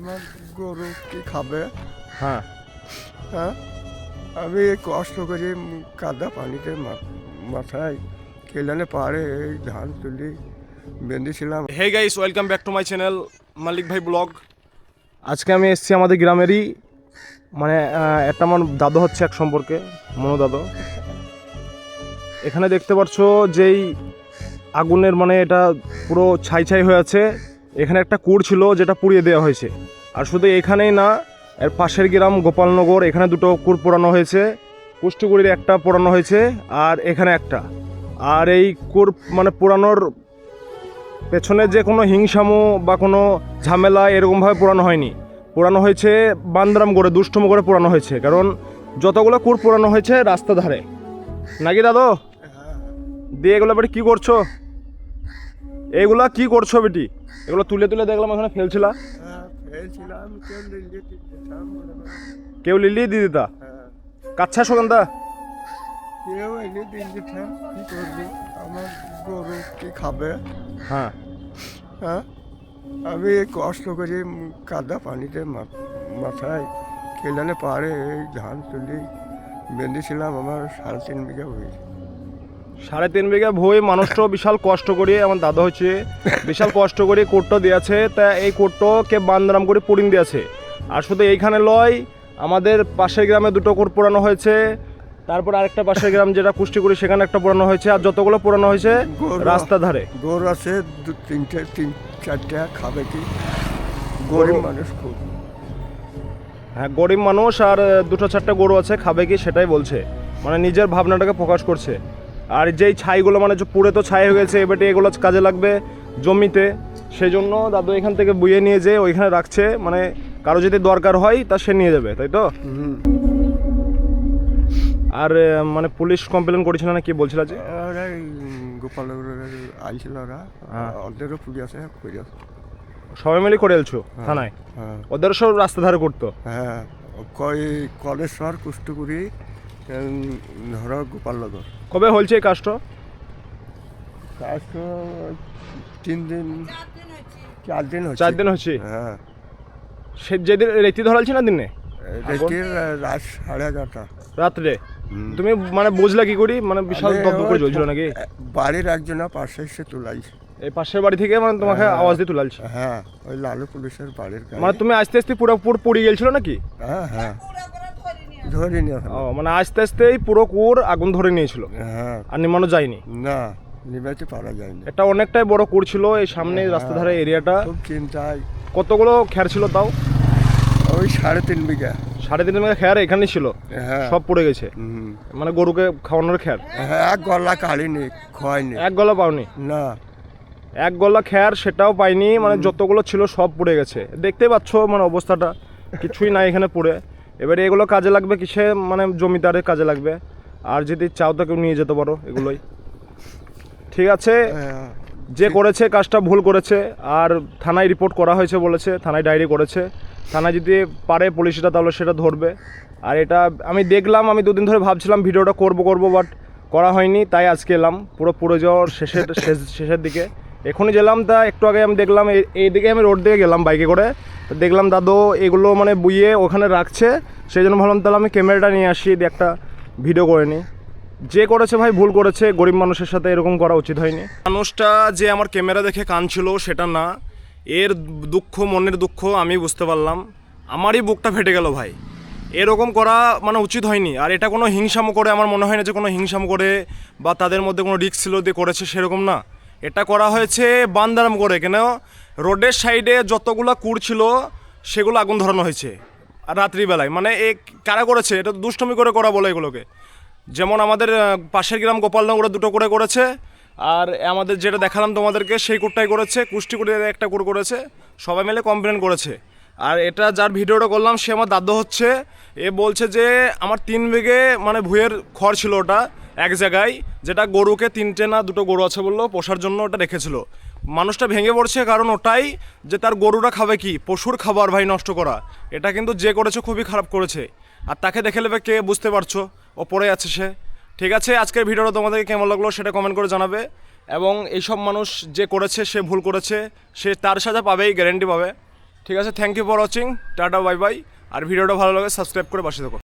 আমার গরু কি খাবে? হ্যাঁ। হ্যাঁ? আমি কষ্ট করে কাদা পানিতে মা- মাথায় কেলানে পাড়ে এই ধান তুলি বেঁধেছিলাম। Hey guys welcome back to my channel Malik Bhai blog আজকে আমি এসেছি আমাদের গ্রামেরই মানে একটা আমার দাদু হচ্ছে এক সম্পর্কে মনো দাদু। এখানে দেখতে পাচ্ছ যেই আগুনের মানে এটা পুরো ছাই ছাই হয়ে আছে। এখানে একটা কুড় ছিল যেটা পুড়িয়ে দেওয়া হয়েছে। আর শুধু এখানেই না, এর পাশের গ্রাম গোপালনগর, এখানে দুটো কুড় পোড়ানো হয়েছে। কুষ্টিগুড়ির একটা পোড়ানো হয়েছে আর এখানে একটা। আর এই কুড় মানে পোড়ানোর পেছনে যে কোনো হিংসামো বা কোনো ঝামেলা এরকমভাবে পোড়ানো হয়নি। পোড়ানো হয়েছে বান্দরাম করে দুষ্টম করে পোড়ানো হয়েছে। কারণ যতগুলো কুড় পোড়ানো হয়েছে রাস্তা ধারে। নাকি দাদু? দিয়ে এগুলো বেটি কী করছ? এইগুলা কি করছ বেটি? এগুলো তুলে তুলে দেখলাম এখানে ফেলছিলা। হ্যাঁ ফেলছিলাম কেউ লিলিয়ে দিয়ে দিতা? হ্যাঁ। কাচ্ছা সুগন্ধা। কেউ এনে দিন দিতাম কি করবি? আমার গরু কি খাবে? হ্যাঁ। হ্যাঁ? আমি কষ্ট করে কাদা পানিতে মাথায় কেলানে পাড়ে এই ধান তুলি বেঁধেছিলাম আমার সাড়ে তিন বিঘা হয়েছে। সাড়ে তিন বিঘা ভুই মানুষটাও বিশাল কষ্ট করে আমার দাদা হচ্ছে বিশাল কষ্ট করে কোটটা দিয়েছে তা এই কোটটো কে বান্দরাম করে পুড়িন দিয়েছে। আর শুধু এইখানে লয় আমাদের পাশের গ্রামে দুটো কোট পোড়ানো হয়েছে তারপর আরেকটা পাশের গ্রাম যেটা কুষ্টিগুড়ি সেখানে একটা পোড়ানো হয়েছে আর যতগুলো পোড়ানো হয়েছে রাস্তা ধারে। গরু আছে দু তিনটে তিন চারটে খাবে কি? গরিব মানুষ খুব। হ্যাঁ গরিব মানুষ আর দুটো চারটে গরু আছে খাবে কি সেটাই বলছে। মানে নিজের ভাবনাটাকে প্রকাশ করছে। আর যেই ছাইগুলো মানে যে পুড়ে তো ছাই হয়ে গেছে এবারে এগুলো কাজে লাগবে জমিতে। সেই জন্য দাদু এখান থেকে বুয়ে নিয়ে যেয়ে ওইখানে রাখছে মানে কারও যদি দরকার হয় তা সে নিয়ে যাবে তাই তো? আর মানে পুলিশ কমপ্লেন করেছিল না কি বলছিল যে? ওরা গোপাল আইছিল ওরা হ্যাঁ। ওদেরও পুজো আছে সবাই মিলে করে এলছো থানায়? হ্যাঁ। ওদের সব রাস্তা ধারে করতো? হ্যাঁ কই কলেশ্বর কুষ্টুকুড়ি ধরো গোপালনগর কবে হয়েছে এই কাজটা? কাজ তো তিন দিন চার দিন হচ্ছে। চার দিন হচ্ছে? হ্যাঁ। সে যেদিন রেতি ধরালছি না দিনে? রাত্রির রাত সাড়ে এগারোটা। রাত্রে? তুমি মানে বুঝলা কি করি? মানে বিশাল দপ্তর করে জ্বলছিল নাকি? বাড়ির একজনা পাশে এসে তুলাইছে। এই পাশের বাড়ি থেকে মানে তোমাকে হ্যাঁ। আওয়াজ দিয়ে তুলালছে? হ্যাঁ ওই লালু পুলিশের বাড়ির মানে তুমি আস্তে আস্তে পুরো পুর পড়ে গেছিল নাকি? হ্যাঁ হ্যাঁ। এখন ও মানে আস্তে আস্তেই পুরো কুর আগুন ধরে নিয়েছিল। হ্যাঁ। আর নিমানো যায়নি। না নিবাইতে পারা যায়নি। এটা অনেকটাই বড় কুর ছিল এই সামনে রাস্তা ধারে এরিয়াটা। খুব চিন্তায়। কতগুলো খ্যার ছিল তাও? ওই সাড়ে তিন বিঘা। সাড়ে তিন মেঘা খ্যার এখানেই ছিল? হ্যাঁ। সব পড়ে গেছে? মানে গরুকে খাওয়ানোর খ্যার হ্যাঁ এক গলা কাড়িনি খোয়াইনি। এক গলা পাওনি? না। এক গলা খ্যার সেটাও পাইনি মানে যতগুলো ছিল সব পড়ে গেছে। দেখতেই পাচ্ছ মানে অবস্থাটা। কিছুই নাই এখানে পড়ে। এবারে এগুলো কাজে লাগবে কিসে? মানে জমিদারের কাজে লাগবে। আর যদি চাও তো কেউ নিয়ে যেতে পারো এগুলোই। ঠিক আছে? হ্যাঁ, যে করেছে কাজটা ভুল করেছে আর থানায় রিপোর্ট করা হয়েছে বলেছে থানায় ডায়েরি করেছে। থানায় যদি পারে পুলিশটা তাহলে সেটা ধরবে। আর এটা আমি দেখলাম আমি দুদিন ধরে ভাবছিলাম ভিডিওটা করব করব বাট করা হয়নি তাই আজকে এলাম। পুরো পুরো যাওয়ার শেষের শেষ শেষের দিকে। এখনই গেলাম তা, একটু আগে আমি দেখলাম এই- এইদিকে আমি রোড দিকে গেলাম বাইকে করে। তো দেখলাম দাদু এগুলো মানে বুইয়ে ওখানে রাখছে, সেই জন্য ভাবলাম তাহলে আমি ক্যামেরাটা নিয়ে আসি, দিয়ে একটা ভিডিও করে নিই। যে করেছে ভাই ভুল করেছে, গরিব মানুষের সাথে এরকম করা উচিত হয়নি। মানুষটা যে আমার ক্যামেরা দেখে কাঁদছিল সেটা না, এর দুঃখ, মনের দুঃখ আমি বুঝতে পারলাম। আমারই বুকটা ফেটে গেল ভাই। এরকম করা মানে উচিত হয়নি। আর এটা কোনো হিংসাম করে, আমার মনে হয় না যে কোনো হিংসাম করে বা তাদের মধ্যে কোনো রিক্স ছিল দিয়ে করেছে সেরকম না। এটা করা হয়েছে বান্দারাম করে, কেন? রোডের সাইডে যতগুলো কুড় ছিল, সেগুলো আগুন ধরানো হয়েছে রাত্রিবেলায়। মানে এ কারা করেছে? এটা দুষ্টমি করে করা বলে এগুলোকে। যেমন আমাদের পাশের গ্রাম গোপালনগরে দুটো করে করেছে, আর আমাদের যেটা দেখালাম তোমাদেরকে, সেই কুটটাই করেছে, কুষ্টিকুড়ির একটা কুড় করেছে, সবাই মিলে কমপ্লেন করেছে। আর এটা যার ভিডিওটা করলাম, সে আমার দাদু হচ্ছে, এ বলছে যে, আমার তিন বিঘে মানে ভুঁয়ের খড় ছিল ওটা এক জায়গায় যেটা গরুকে তিনটে না দুটো গরু আছে বলল, পোষার জন্য ওটা রেখেছিল। মানুষটা ভেঙে পড়ছে কারণ ওটাই যে তার গরুরা খাবে কি? পশুর খাবার ভাই নষ্ট করা। এটা কিন্তু যে করেছে খুবই খারাপ করেছে। আর তাকে দেখে নেবে কে বুঝতে পারছ? ও পড়ে আছে সে। ঠিক আছে, আজকের ভিডিওটা তোমাদেরকে কেমন লাগল সেটা কমেন্ট করে জানাবে। এবং এইসব মানুষ যে করেছে, সে ভুল করেছে, সে তার সাজা পাবেই গ্যারেন্টি পাবে। ঠিক আছে thank you for watching tata bye bye আর ভিডিওটা ভালো লাগে সাবস্ক্রাইব করে পাশে থাকো।